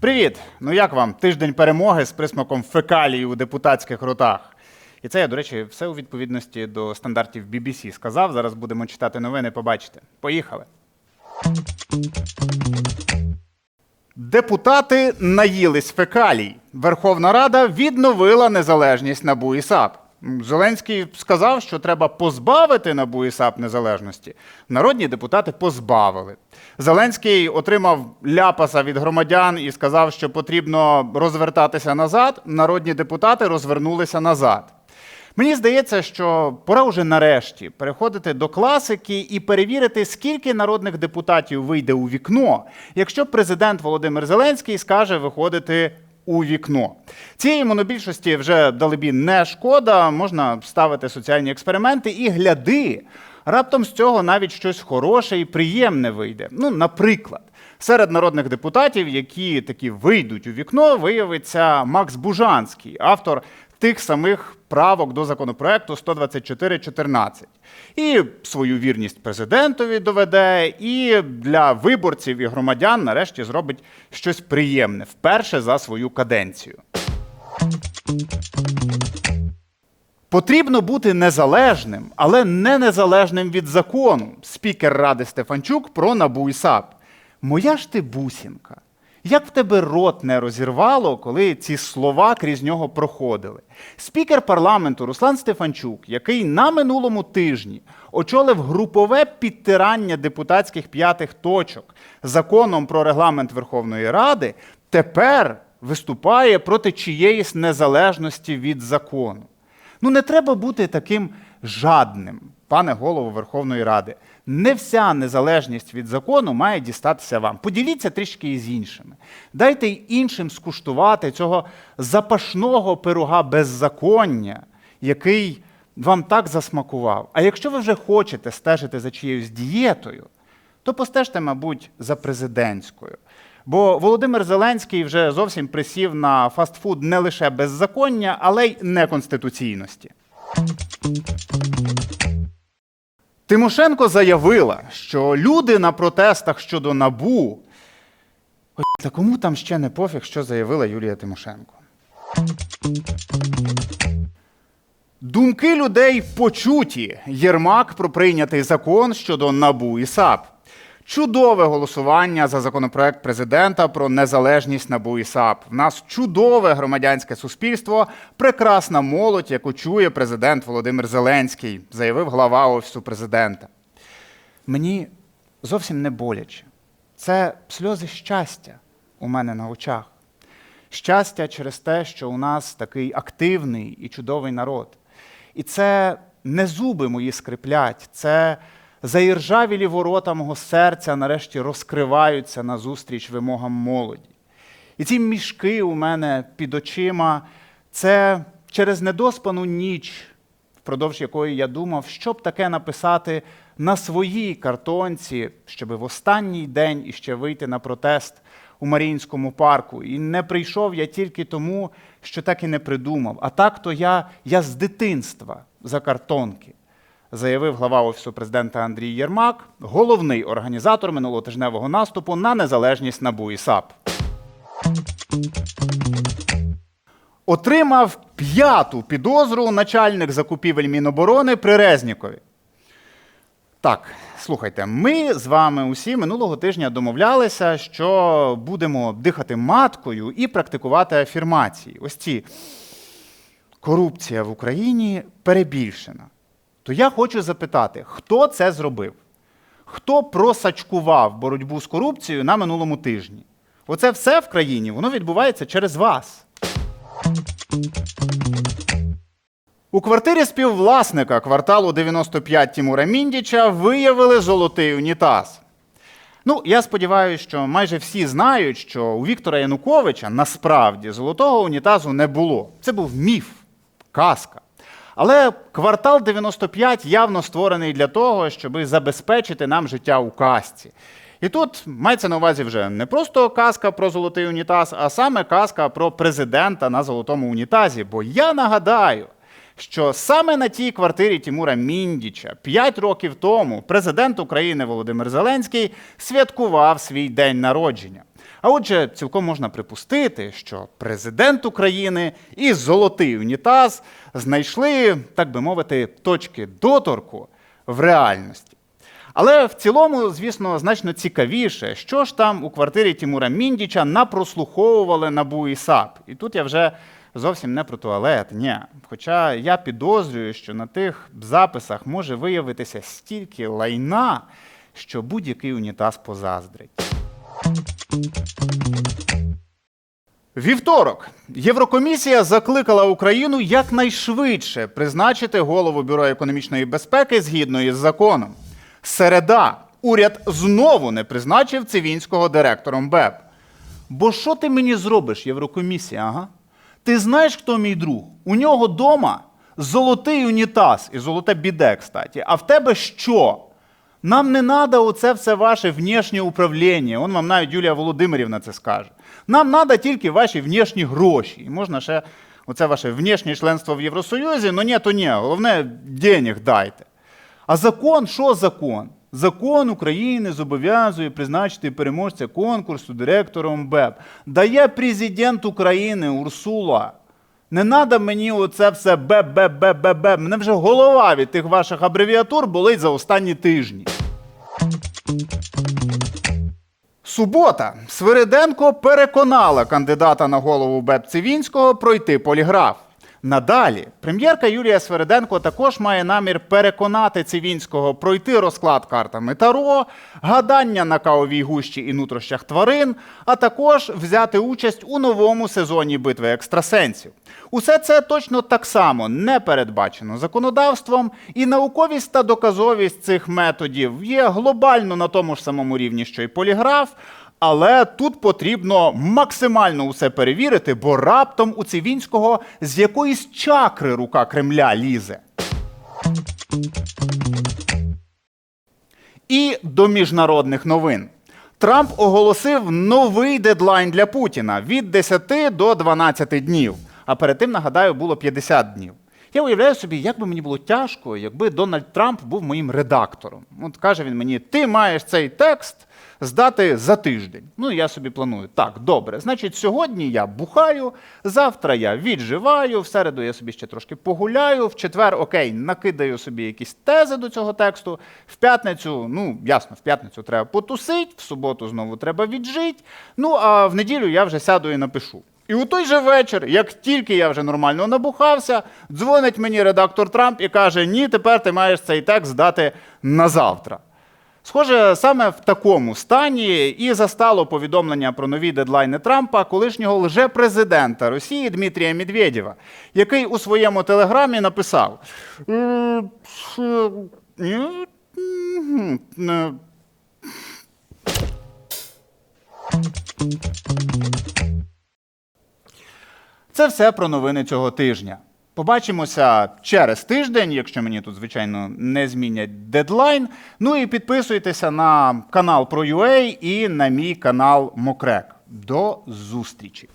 Привіт! Ну як вам? Тиждень перемоги з присмаком фекалії у депутатських ротах. І це я, до речі, все у відповідності до стандартів BBC сказав. Зараз будемо читати новини, побачите. Поїхали. Депутати наїлись фекалій. Верховна Рада відновила незалежність НАБУ і САП. Зеленський сказав, що треба позбавити НАБУ і САП незалежності. Народні депутати позбавили. Зеленський отримав ляпаса від громадян і сказав, що потрібно розвертатися назад. Народні депутати розвернулися назад. Мені здається, що пора вже нарешті переходити до класики і перевірити, скільки народних депутатів вийде у вікно, якщо президент Володимир Зеленський скаже виходити у вікно. Цієї монобільшості вже далебі не шкода, можна ставити соціальні експерименти і гляди. Раптом з цього навіть щось хороше і приємне вийде. Ну, наприклад, серед народних депутатів, які такі вийдуть у вікно, виявиться Макс Бужанський, автор тих самих правок до законопроекту 124.14. І свою вірність президентові доведе, і для виборців і громадян нарешті зробить щось приємне вперше за свою каденцію. Потрібно бути незалежним, але не незалежним від закону. Спікер Ради Стефанчук про НАБУ і САП. Моя ж ти бусінка. Як в тебе рот не розірвало, коли ці слова крізь нього проходили? Спікер парламенту Руслан Стефанчук, який на минулому тижні очолив групове підтирання депутатських п'ятих точок законом про регламент Верховної Ради, тепер виступає проти чиєїсь незалежності від закону. Ну не треба бути таким жадним, пане голово Верховної Ради. Не вся незалежність від закону має дістатися вам. Поділіться трішки із іншими. Дайте й іншим скуштувати цього запашного пирога беззаконня, який вам так засмакував. А якщо ви вже хочете стежити за чиєюсь дієтою, то постежте, мабуть, за президентською. Бо Володимир Зеленський вже зовсім присів на фастфуд не лише беззаконня, але й неконституційності. Тимошенко заявила, що люди на протестах щодо набу. Ой, Та кому там ще не пофіг, що заявила Юлія Тимошенко? Думки людей почуті. Єрмак про прийнятий закон щодо набу і САП. Чудове голосування за законопроект президента про незалежність НАБУ і САП. В нас чудове громадянське суспільство, прекрасна молодь, яку чує президент Володимир Зеленський, заявив глава офісу президента. Мені зовсім не боляче. Це сльози щастя у мене на очах. Щастя через те, що у нас такий активний і чудовий народ. І це не зуби мої скриплять, це заіржавілі ворота мого серця нарешті розкриваються назустріч вимогам молоді. І ці мішки у мене під очима це через недоспану ніч, впродовж якої я думав, що б таке написати на своїй картонці, щоб в останній день іще вийти на протест у Маріїнському парку. І не прийшов я тільки тому, що так і не придумав. А так то я, я з дитинства за картонки заявив глава Офісу президента Андрій Єрмак, головний організатор минулотижневого наступу на незалежність НАБУ і САП. Отримав п'яту підозру начальник закупівель Міноборони при Резнікові. Так, слухайте, ми з вами усі минулого тижня домовлялися, що будемо дихати маткою і практикувати афірмації. Ось ці корупція в Україні перебільшена. То я хочу запитати, хто це зробив? Хто просачкував боротьбу з корупцією на минулому тижні? Оце все в країні, воно відбувається через вас. У квартирі співвласника кварталу 95 Тімура Міндіча виявили золотий унітаз. Ну, я сподіваюся, що майже всі знають, що у Віктора Януковича насправді золотого унітазу не було. Це був міф, казка. Але квартал 95 явно створений для того, щоб забезпечити нам життя у казці. І тут мається на увазі вже не просто казка про золотий унітаз, а саме казка про президента на золотому унітазі. Бо я нагадаю, що саме на тій квартирі Тімура Міндіча 5 років тому президент України Володимир Зеленський святкував свій день народження. А отже, цілком можна припустити, що президент України і золотий унітаз знайшли, так би мовити, точки доторку в реальності. Але в цілому, звісно, значно цікавіше, що ж там у квартирі Тімура Міндіча напрослуховували НАБУ і САП. І тут я вже зовсім не про туалет, ні. Хоча я підозрюю, що на тих записах може виявитися стільки лайна, що будь-який унітаз позаздрить. Вівторок Єврокомісія закликала Україну якнайшвидше призначити голову Бюро економічної безпеки згідно із законом. Середа уряд знову не призначив Цивінського директором БЕП. Бо що ти мені зробиш, Єврокомісія? Ага? Ти знаєш, хто мій друг? У нього дома золотий унітаз і золоте біде, кстати. А в тебе що? Нам не треба оце все ваше внешнє управління. Он вам навіть Юлія Володимирівна це скаже. Нам треба тільки ваші внешні гроші. І можна ще оце ваше внешнє членство в Євросоюзі, ну ні, то ні, головне, денег дайте. А закон, що закон? Закон України зобов'язує призначити переможця конкурсу директором БЕП. Дає президент України Урсула. Не треба мені оце все беб-беб-беб-беб. Мене вже голова від тих ваших абревіатур болить за останні тижні. Субота. Свириденко переконала кандидата на голову БЕП Цивінського пройти поліграф. Надалі прем'єрка Юлія Свириденко також має намір переконати Цивінського пройти розклад картами Таро, гадання на кавовій гущі і нутрощах тварин, а також взяти участь у новому сезоні битви екстрасенсів. Усе це точно так само не передбачено законодавством, і науковість та доказовість цих методів є глобально на тому ж самому рівні, що й поліграф. Але тут потрібно максимально усе перевірити, бо раптом у Цивінського з якоїсь чакри рука Кремля лізе. І до міжнародних новин. Трамп оголосив новий дедлайн для Путіна від 10 до 12 днів. А перед тим, нагадаю, було 50 днів. Я уявляю собі, як би мені було тяжко, якби Дональд Трамп був моїм редактором. От каже він мені: ти маєш цей текст здати за тиждень. Ну, я собі планую. Так, добре. Значить, сьогодні я бухаю, завтра я відживаю, в середу я собі ще трошки погуляю, в четвер, окей, накидаю собі якісь тези до цього тексту. В п'ятницю, ну, ясно, в п'ятницю треба потусить, в суботу знову треба віджити. Ну, а в неділю я вже сяду і напишу. І у той же вечір, як тільки я вже нормально набухався, дзвонить мені редактор Трамп і каже: Ні, тепер ти маєш цей текст здати на завтра. Схоже, саме в такому стані і застало повідомлення про нові дедлайни Трампа колишнього лжепрезидента Росії Дмитрія Медведєва, який у своєму телеграмі написав. «Е, Це все про новини цього тижня. Побачимося через тиждень, якщо мені тут, звичайно, не змінять дедлайн. Ну і підписуйтеся на канал про UA і на мій канал Мокрек. До зустрічі!